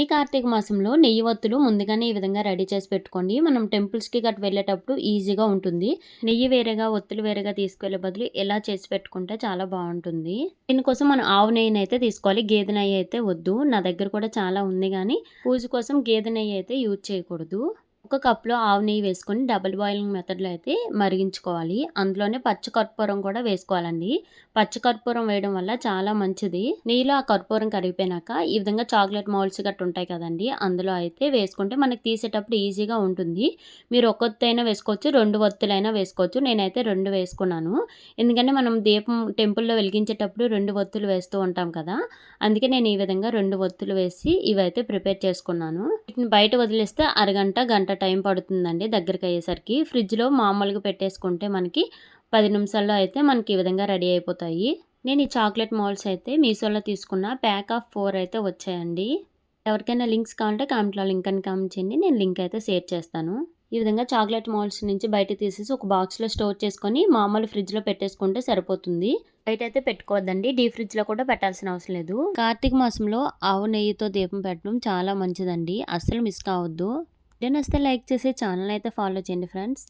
ఈ కార్తీక మాసంలో నెయ్యి ఒత్తులు ముందుగానే ఈ విధంగా రెడీ చేసి పెట్టుకోండి. మనం టెంపుల్స్కి గట్ వెళ్ళేటప్పుడు ఈజీగా ఉంటుంది. నెయ్యి వేరేగా ఒత్తులు వేరేగా తీసుకెళ్ళే బదులు ఇలా చేసి పెట్టుకుంటే చాలా బాగుంటుంది. దీనికోసం మనం ఆవు నెయ్యిని అయితే తీసుకోవాలి. గేదె నెయ్యి అయితే వద్దు. నా దగ్గర కూడా చాలా ఉంది కానీ పూజ కోసం గేదె నెయ్యి అయితే యూజ్ చేయకూడదు. ఒక కప్లో ఆవు నెయ్యి వేసుకొని డబుల్ బాయిలింగ్ మెథడ్లో అయితే మరిగించుకోవాలి. అందులోనే పచ్చకర్పూరం కూడా వేసుకోవాలండి. పచ్చకర్పూరం వేయడం వల్ల చాలా మంచిది. నీళ్ళు ఆ కర్పూరం కరిగిపోయినాక ఈ విధంగా చాక్లెట్ మౌల్స్ గట్టు ఉంటాయి కదండి అందులో అయితే వేసుకుంటే మనకి తీసేటప్పుడు ఈజీగా ఉంటుంది. మీరు ఒక్కొత్తైనా వేసుకోవచ్చు రెండు ఒత్తులైనా వేసుకోవచ్చు. నేనైతే రెండు వేసుకున్నాను. ఎందుకంటే మనం దీపం టెంపుల్లో వెలిగించేటప్పుడు రెండు ఒత్తులు వేస్తూ ఉంటాం కదా అందుకే నేను ఈ విధంగా రెండు ఒత్తులు వేసి ఇవైతే ప్రిపేర్ చేసుకున్నాను. వీటిని బయట వదిలేస్తే అరగంట గంట గంట టైం పడుతుందండి దగ్గరికి అయ్యేసరికి. ఫ్రిడ్జ్లో మామూలుగా పెట్టేసుకుంటే మనకి పది నిమిషాల్లో అయితే మనకి ఈ విధంగా రెడీ అయిపోతాయి. నేను ఈ చాక్లెట్ మాల్స్ అయితే మీషోలో తీసుకున్న ప్యాక్ ఆఫ్ ఫోర్ అయితే వచ్చాయండి. ఎవరికైనా లింక్స్ కావాలంటే కామెంట్లో లింక్ అని కామెంట్ చేయండి. నేను లింక్ అయితే షేర్ చేస్తాను. ఈ విధంగా చాక్లెట్ మాల్స్ నుంచి బయట తీసేసి ఒక బాక్స్లో స్టోర్ చేసుకొని మామూలు ఫ్రిడ్జ్లో పెట్టేసుకుంటే సరిపోతుంది. బయట అయితే పెట్టుకోవద్దండి. డీ ఫ్రిడ్జ్లో కూడా పెట్టాల్సిన అవసరం లేదు. కార్తీక మాసంలో ఆవు నెయ్యితో దీపం పెట్టడం చాలా మంచిదండి. అస్సలు మిస్ కావద్దు. వీడియో నచ్చితే లైక్ చేసి ఛానల్ అయితే ఫాలో చేయండి ఫ్రెండ్స్.